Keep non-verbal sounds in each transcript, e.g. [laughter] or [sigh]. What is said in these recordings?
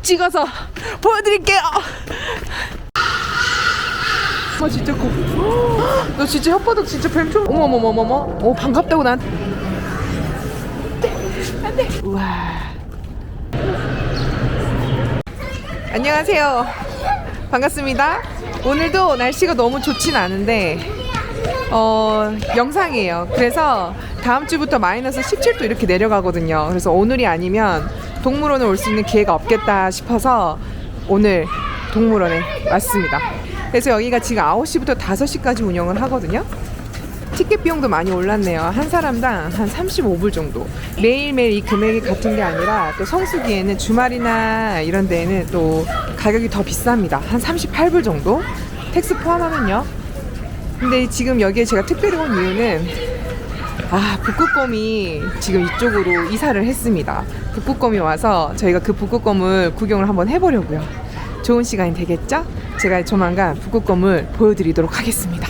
꼭 찍어서 보여드릴게요. 아 진짜 커. 너 진짜 혓바닥 진짜 뱀좀. 어머머머머머. 오 반갑다고 난. 안돼. 우와. 안녕하세요. 반갑습니다. 오늘도 날씨가 너무 좋진 않은데 어, 영상이에요. 그래서 다음 주부터 마이너스 17도 이렇게 내려가거든요. 그래서 오늘이 아니면 동물원에 올 수 있는 기회가 없겠다 싶어서 오늘 동물원에 왔습니다. 그래서 여기가 지금 9시부터 5시까지 운영을 하거든요. 티켓 비용도 많이 올랐네요. 한 사람당 한 35불 정도. 매일매일 이 금액이 같은 게 아니라 또 성수기에는 주말이나 이런 데에는 또 가격이 더 비쌉니다. 한 38불 정도. 텍스 포함하면요. 근데 지금 여기에 제가 특별히 온 이유는 아 북극곰이 지금 이쪽으로 이사를 했습니다. 북극곰이 와서 저희가 그 북극곰을 구경을 한번 해보려고요. 좋은 시간이 되겠죠? 제가 조만간 북극곰을 보여드리도록 하겠습니다.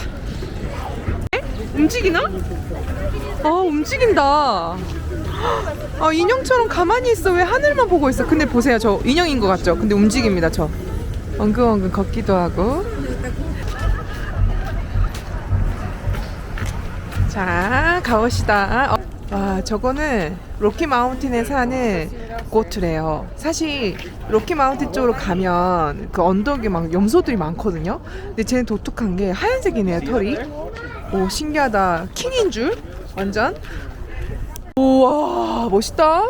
에? 움직이나? 아 움직인다. 아 인형처럼 가만히 있어 왜 하늘만 보고 있어? 근데 보세요 저 인형인 것 같죠? 근데 움직입니다 저. 엉금엉금 걷기도 하고. 자, 가봅시다. 어, 와, 저거는 로키 마운틴에 사는 고트래요. 사실 로키 마운틴 쪽으로 가면 그 언덕에 막 염소들이 많거든요. 근데 쟤는 독특한 게 하얀색이네요, 털이. 오, 신기하다. 킹인 줄? 완전. 우와, 멋있다.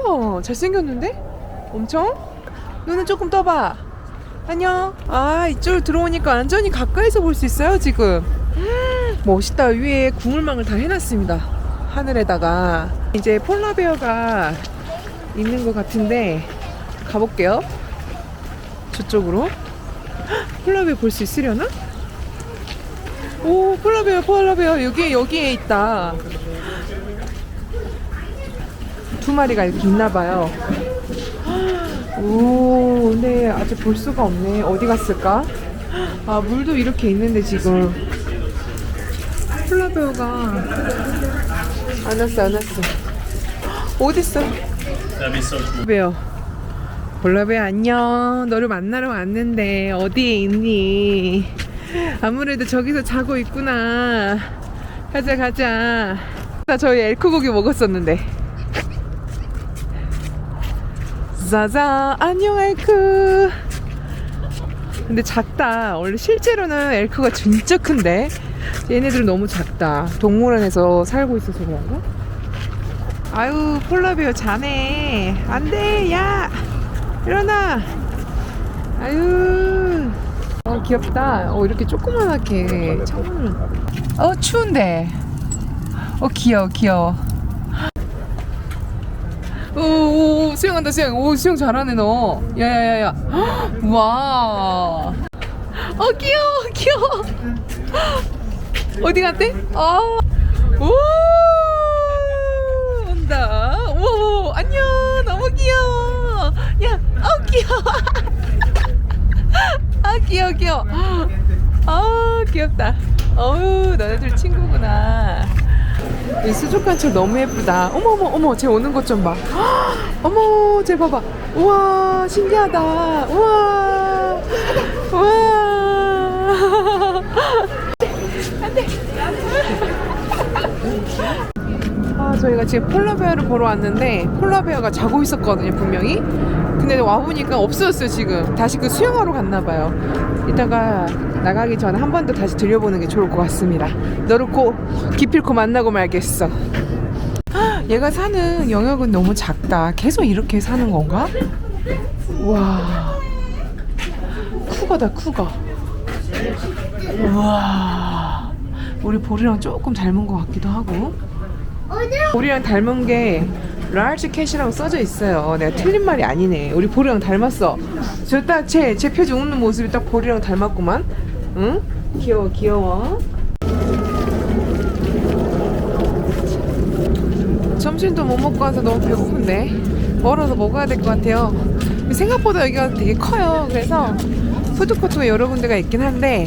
잘생겼는데? 엄청? 눈은 조금 떠봐. 안녕. 아, 이쪽으로 들어오니까 완전히 가까이서 볼 수 있어요, 지금. 멋있다. 위에 구물망을 다 해놨습니다. 하늘에다가 이제 폴라베어가 있는 것 같은데 가볼게요. 저쪽으로. 헉, 폴라베어 볼 수 있으려나? 오, 폴라베어, 폴라베어 여기 여기에 있다. 두 마리가 이렇게 있나봐요. 오, 근데 아직 볼 수가 없네. 어디 갔을까? 아, 물도 이렇게 있는데 지금. 폴라베어가. 안 왔어 안 왔어. 어딨어? 폴라베어. 폴라베어 안녕. 너를 만나러 왔는데 어디에 있니? 아무래도 저기서 자고 있구나. 가자 가자. 나 저희 엘크고기 먹었었는데. 짜잔 안녕 엘크 근데 작다. 원래 실제로는 엘크가 진짜 큰데 얘네들은 너무 작다. 동물원에서 살고 있어서 그런가? 아유, 폴라베어 자네. 안 돼, 야! 일어나! 아유. 어, 귀엽다. 어, 이렇게 조그만하게 창문을. 어, 추운데. 어, 귀여워, 귀여워. 오, 오, 오, 수영한다, 수영. 오, 수영 잘하네, 너. 야, 야, 야, 야. [gasps] 우와. 어, 귀여워, 귀여워. 어디 갔대? 아, 오, 온다. 오, 안녕. 너무 귀여워. 야, 어, 귀여워. [laughs] 아, 귀여워, 귀여워. 아, 귀엽다. 어우, 너네들 친구구나. 이 수족관처럼 너무 예쁘다. 어머, 어머, 어머, 쟤 오는 것 좀 봐. [gasps] 어머, 쟤 봐봐. 우와, 신기하다. 우와, 우와. [laughs] 저희가 지금 폴라베어를 보러 왔는데 폴라베어가 자고 있었거든요, 분명히. 근데 와보니까 없어졌어요, 지금. 다시 그 수영하러 갔나 봐요. 이따가 나가기 전에 한 번 더 다시 들려보는 게 좋을 것 같습니다. 너를 꼭 기필코 만나고 말겠어. 헉, [gasps] 얘가 사는 영역은 너무 작다. 계속 이렇게 사는 건가? 와. 쿠가다, 쿠가. 우와. 우리 보리랑 조금 닮은 것 같기도 하고. 보리랑 닮은 게 large cat이라고 써져 있어요. 내가 틀린 말이 아니네. 우리 보리랑 닮았어. 저 딱 제 제 표정 웃는 모습이 딱 보리랑 닮았구만. 응? 귀여워 귀여워. 점심도 못 먹고 와서 너무 배고픈데 멀어서 먹어야 될 것 같아요. 생각보다 여기가 되게 커요. 그래서 푸드코트가 여러 군데가 있긴 한데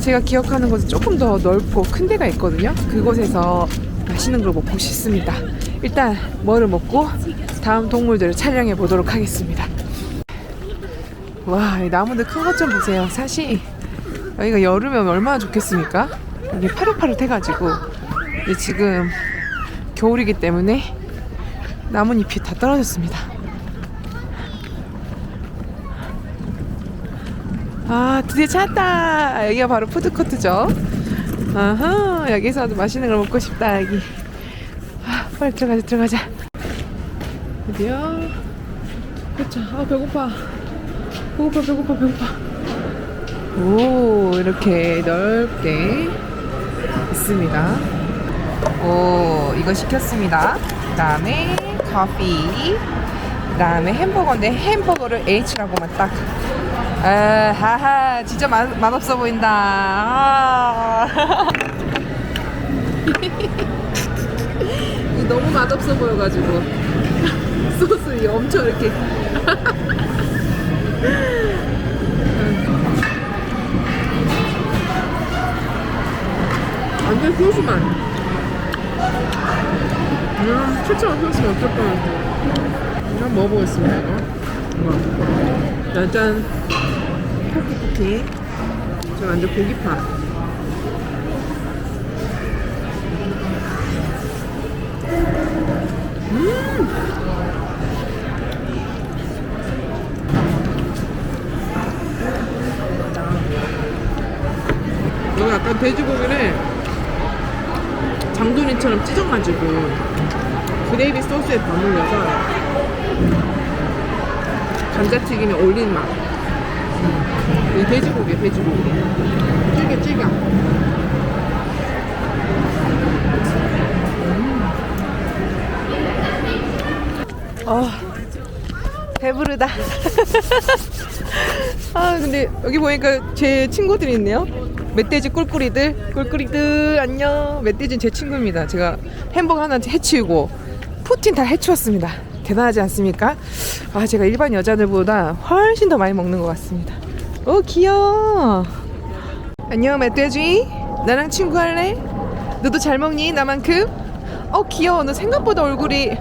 제가 기억하는 곳은 조금 더 넓고 큰 데가 있거든요. 그곳에서 맛있는 걸 먹고 싶습니다. 일단 뭐를 먹고 다음 동물들을 촬영해 보도록 하겠습니다. 와, 이 나무들 큰 것 좀 보세요. 사실 여기가 여름에 얼마나 좋겠습니까? 이게 파릇파릇해가지고 근데 지금 겨울이기 때문에 나뭇잎이 다 떨어졌습니다. 아 드디어 찾았다. 여기가 바로 푸드코트죠. 아하 여기서도 맛있는 걸 먹고 싶다 여기. 아, 빨리 들어가자 들어가자. 어디야? 그쵸. 아 배고파. 배고파 배고파 배고파. 오 이렇게 넓게 있습니다. 오 이거 시켰습니다. 그 다음에 커피. 그 다음에 햄버거인데 햄버거를 H라고만 딱. 아, 하하 진짜 맛, 맛없어 보인다. 아. 이 [laughs] 너무 맛없어 보여가지고 소스 엄청 이렇게 완전 소스만. 음, 최초로 소스는 어떨 뻔했어. 한번 먹어보겠습니다, 이거. 이거. 짜잔. 쿠키. 저 완전 고기파. 이거 약간 돼지고기를 장조림처럼 찢어가지고 그레이비 소스에 버무려서 감자튀김에 올린 맛. 이 돼지고기, 돼지고기. 찌개, 찌개. 아, 배부르다. [laughs] 아, 근데 여기 보니까 제 친구들이 있네요. 멧돼지 꿀꿀이들, 꿀꿀이들 안녕. 멧돼지는 제 친구입니다. 제가 햄버거 하나 해치우고 푸틴 다 해치웠습니다. 대단하지 않습니까? 아, 제가 일반 여자들보다 훨씬 더 많이 먹는 것 같습니다. 오, 귀여워. 안녕, 멧돼지. 나랑 친구할래? 너도 잘 먹니? 나만큼? 어, 귀여워. 너 생각보다 얼굴이.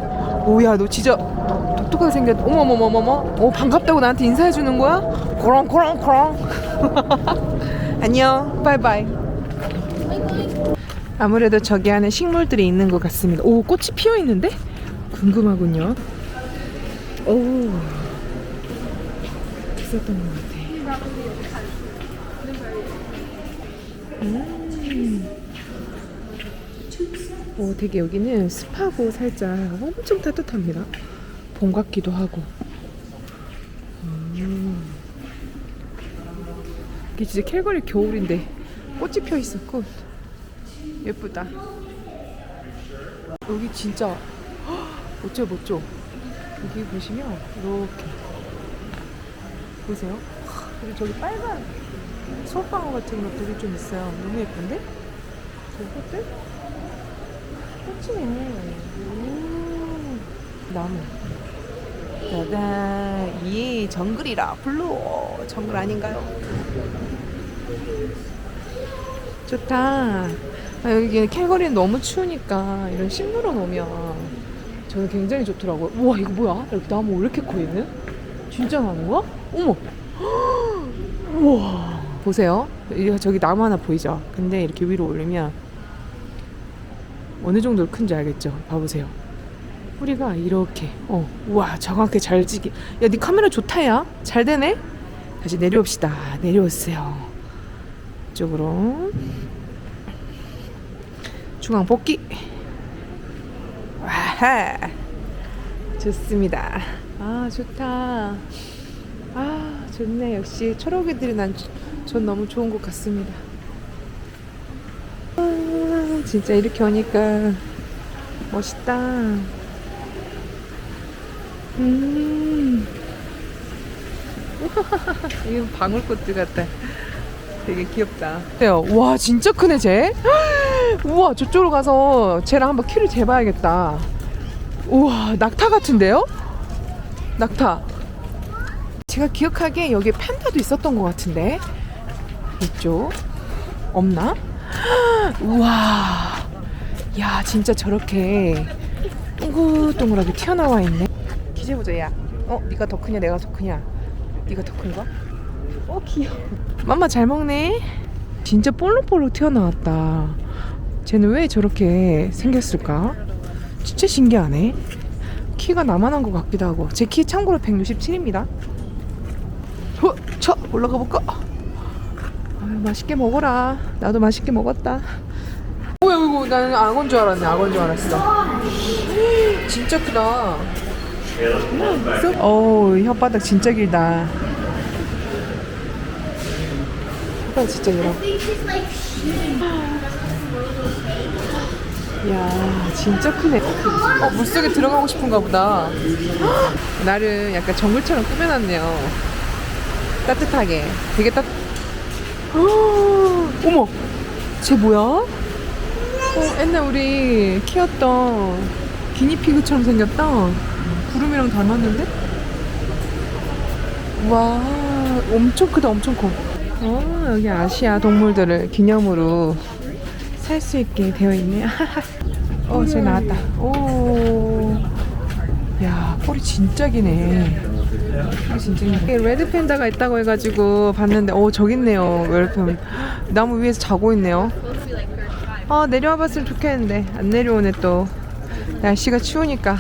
오야, 너 진짜 똑똑하게 생겼. 어머머머머머. 어, 반갑다고 나한테 인사해 주는 거야? 코롱코롱코롱. [laughs] 안녕. 바이바이. 아무래도 저기 안에 식물들이 있는 것 같습니다. 오, 꽃이 피어 있는데? 궁금하군요. 오. 있었던 것 같아. 음. 오, 되게 여기는 습하고 살짝 엄청 따뜻합니다. 봄 같기도 하고. 음. 이게 진짜 캘거리 겨울인데 꽃이 펴 꽃. 예쁘다. 여기 진짜 헉, 멋져 멋져. 여기 보시면 이렇게 보세요. 그리고 저기 빨간 솔방울 같은 것들이 좀 있어요. 너무 예쁜데? 저것들? 꽃이네. 오. 나무. 짜잔. 이 정글이라 블루. 정글 아닌가요? 좋다. 아, 여기 캘거리는 너무 추우니까 이런 식물원 오면 저는 굉장히 좋더라고요. 우와 이거 뭐야? 여기 나무 왜 이렇게 커 있는? 진짜 나무야? 어머. [gasps] 우와. 보세요. 저기 나무 하나 보이죠? 근데 이렇게 위로 올리면 어느 정도로 큰지 알겠죠? 봐보세요. 뿌리가 이렇게. 어 우와 정확하게 잘 지기. 야네 카메라 좋다 야 잘 되네? 다시 내려옵시다. 내려오세요. 이쪽으로. 중앙 복귀 와하! 좋습니다. 아 좋다. 아 좋네. 역시 초록이들이 난 전 너무 좋은 것 같습니다. 아, 진짜 이렇게 오니까 멋있다. 음. [laughs] 이거 방울꽃들 같다 되게 귀엽다. 와 진짜 크네 쟤? [gasps] 우와 저쪽으로 가서 쟤랑 한번 키를 재봐야겠다. 우와 낙타 같은데요? 낙타. 제가 기억하기에 여기 판다도 있었던 것 같은데 이쪽 없나? 우와. 야 진짜 저렇게 동글동글하게 튀어나와 있네. 기재보자 야. 어? 네가 더 크냐? 내가 더 크냐? 이거 더 큰가? 어 귀여워. 맘마 잘 먹네. 진짜 볼록볼록 튀어나왔다. 쟤는 왜 저렇게 생겼을까? 진짜 신기하네. 키가 나만한 것 같기도 하고. 제 키 참고로 167입니다. 어, 저 올라가 볼까? 맛있게 먹어라. 나도 맛있게 먹었다. 뭐야 이거 나는 악어인 줄 알았네. 악어인 줄 알았어. 진짜 크다. 어우 혓바닥 진짜 길다. 혓바닥 진짜 길어. 야 진짜 크네. 어 물속에 들어가고 싶은가 보다. 나를 약간 정글처럼 꾸며놨네요. 따뜻하게. 되게 따뜻 어머 쟤 뭐야? 어 옛날 우리 키웠던 기니피그처럼 생겼다 구름이랑 닮았는데? 와 엄청 크다 엄청 커 어, 여기 아시아 동물들을 기념으로 살 수 있게 되어 있네요 [laughs] 어, 쟤 나왔다 오. 야, 꼬리 진짜 기네. 기네. 레드 팬다가 있다고 해가지고 봤는데, 어, 저기 있네요. 레드 팬. 나무 위에서 자고 있네요. 아, 내려와 봤으면 좋겠는데, 안 내려오네 또. 날씨가 추우니까.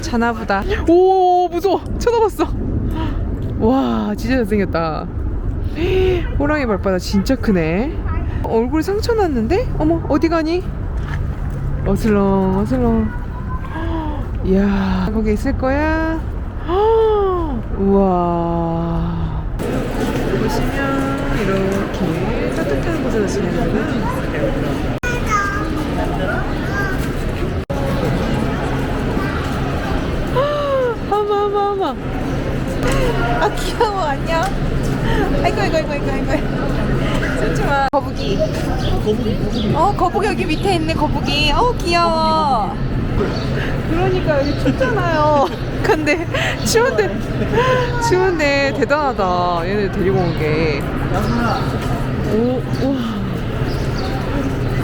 자나보다. 오, 무서워. 쳐다봤어. 와, 진짜 잘생겼다. 호랑이 발바닥 진짜 크네. 어, 얼굴 상처 났는데? 어머, 어디 가니? 어슬렁, 어슬렁. [gasps] 이야, 거기 있을 거야? 우와. 보시면 이렇게 따뜻한 곳에서 어머, 어머. 아, 귀여워, 안녕. 아이고, 아이고, 아이고, 아이고, 아이고. 춤추마. 거북이. 어, 거북이 여기 밑에 있네, 거북이. 어, 귀여워. 그러니까 여기 춥잖아요. [laughs] 근데 추운데 추운데 대단하다. 얘네 데리고 온 게. 오, 와,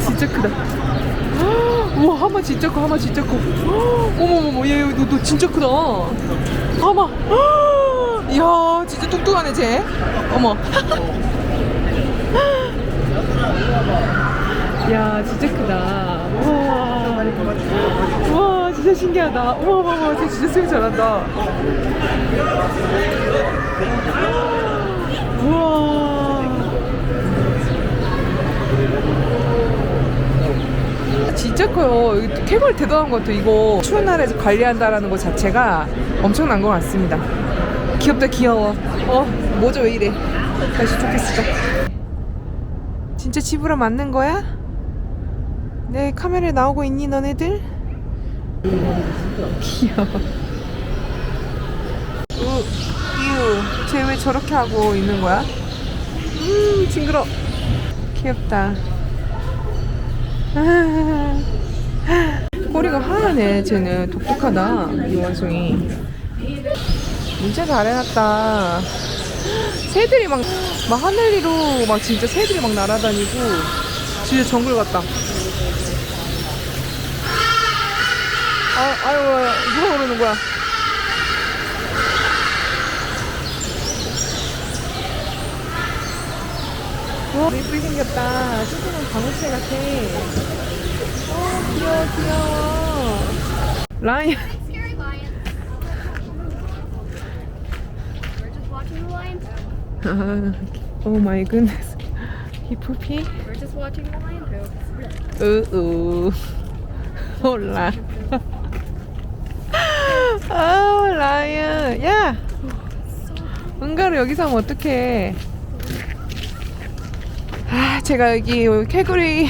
진짜 크다. [gasps] 우와, 하마 진짜 커, 하마 진짜 커. [gasps] 어머머머, 얘, 너, 너 진짜 크다. 하마. [gasps] 이야, 진짜 뚱뚱하네, 쟤. 어머. [laughs] 야, 진짜 크다. 와. 와, 진짜 신기하다. 우와, 우와, 우와, 쟤 진짜 수영 잘한다. 우와. 진짜 커요. 캐걸 대단한 것 같아요. 이거 추운 날에서 관리한다라는 것 자체가 엄청난 것 같습니다. 귀엽다, 귀여워. 어, 뭐죠, 왜 이래? 날씨 좋겠어. 진짜 집으로 맞는 거야? 내 카메라에 나오고 있니, 너네들? 귀여워. 우, 이유, 쟤 왜 저렇게 하고 있는 거야? 음, 징그러. 귀엽다. 아, [laughs] 꼬리가 하얗네, 쟤는. 독특하다, 이 원숭이. 진짜 잘 해놨다. 새들이 막, 막 하늘 위로 막 진짜 새들이 막 날아다니고, 진짜 정글 같다. 아, 아유, 누가 그러는 거야? 와, 예쁘게 생겼다. 조그만 방울새 같아. 어, 귀여워, 귀여워. lion. 오 마이 굿네스. 히프피? We're just watching the lion poop. 으으. 몰 라. 아, 라이언. 야! 은가루 여기서 하면 어떡해. 아, 제가 여기 캐거리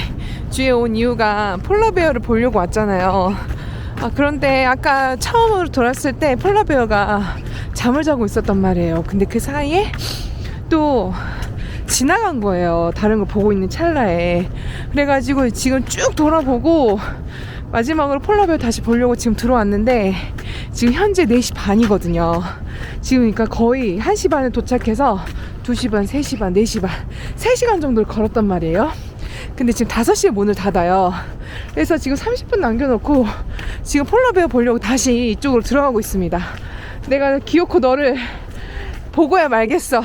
주에 온 이유가 폴라베어를 보려고 왔잖아요. 아, 그런데 아까 처음으로 돌았을 때 폴라베어가 잠을 자고 있었단 말이에요. 근데 그 사이에 또 지나간 거예요. 다른 거 보고 있는 찰나에. 그래가지고 지금 쭉 돌아보고 마지막으로 폴라베어 다시 보려고 지금 들어왔는데 지금 현재 4시 반이거든요. 지금 그러니까 거의 1시 반에 도착해서 2시 반, 3시 반, 4시 반 3시간 정도를 걸었단 말이에요. 근데 지금 5시에 문을 닫아요. 그래서 지금 30분 남겨놓고 지금 폴라베어 보려고 다시 이쪽으로 들어가고 있습니다. 내가 기어코 너를 보고야 말겠어.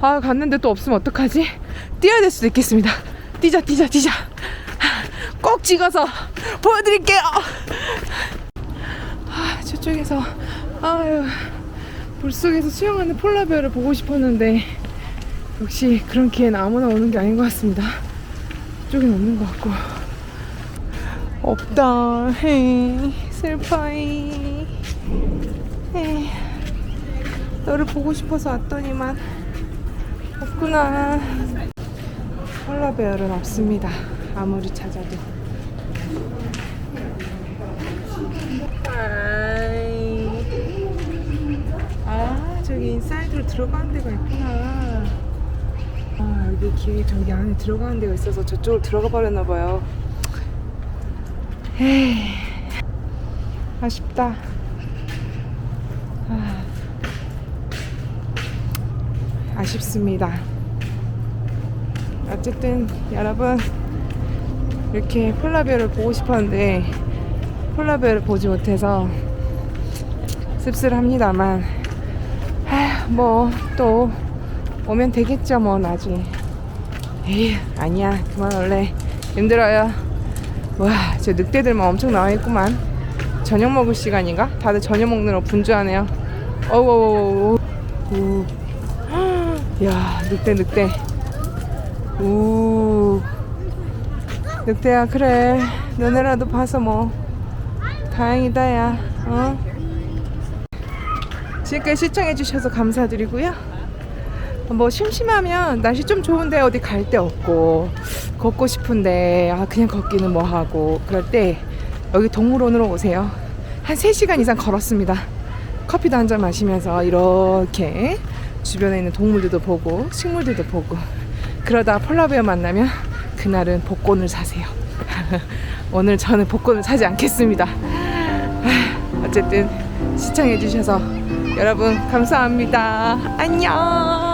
아, 갔는데 또 없으면 어떡하지? 뛰어야 될 수도 있겠습니다. 뛰자, 뛰자, 뛰자. 꼭 찍어서 보여드릴게요. 아, 저쪽에서, 아유, 물속에서 수영하는 폴라베어를 보고 싶었는데, 역시 그런 기회는 아무나 오는 게 아닌 것 같습니다. 이쪽엔 없는 것 같고. 없다. 헤이, 슬퍼이. 헤이. 너를 보고 싶어서 왔더니만 없구나. 폴라베어는 없습니다. 아무리 찾아도. 아이. 아, 저기 인사이드로 들어가는 데가 있구나. 아, 여기 길이 저기 안에 들어가는 데가 있어서 저쪽으로 들어가 버렸나 봐요. 에이, 아쉽다. 아, 아쉽습니다. 어쨌든 여러분 이렇게 폴라베어를 보고 싶었는데 폴라베어를 보지 못해서 씁쓸합니다만 뭐 또 오면 되겠죠 뭐 나중에. 에휴 아니야. 그만 원래. 힘들어요. 와저 늑대들만 엄청 나와 있구만. 저녁 먹을 시간인가? 다들 저녁 먹느라 분주하네요. 어우어우어우. 우. 야 늑대 늑대. 우. 늑대야 그래. 너네라도 봐서 뭐. 다행이다 야. 어? 지금까지 시청해주셔서 감사드리고요. 뭐 심심하면 날씨 좀 좋은데 어디 갈 데 없고 걷고 싶은데 아 그냥 걷기는 뭐 하고 그럴 때 여기 동물원으로 오세요. 한 3시간 이상 걸었습니다. 커피도 한 잔 마시면서 이렇게 주변에 있는 동물들도 보고 식물들도 보고 그러다 폴라베어 만나면 그날은 복권을 사세요. [laughs] 오늘 저는 복권을 사지 않겠습니다. 아, 어쨌든 시청해주셔서 여러분 감사합니다. 안녕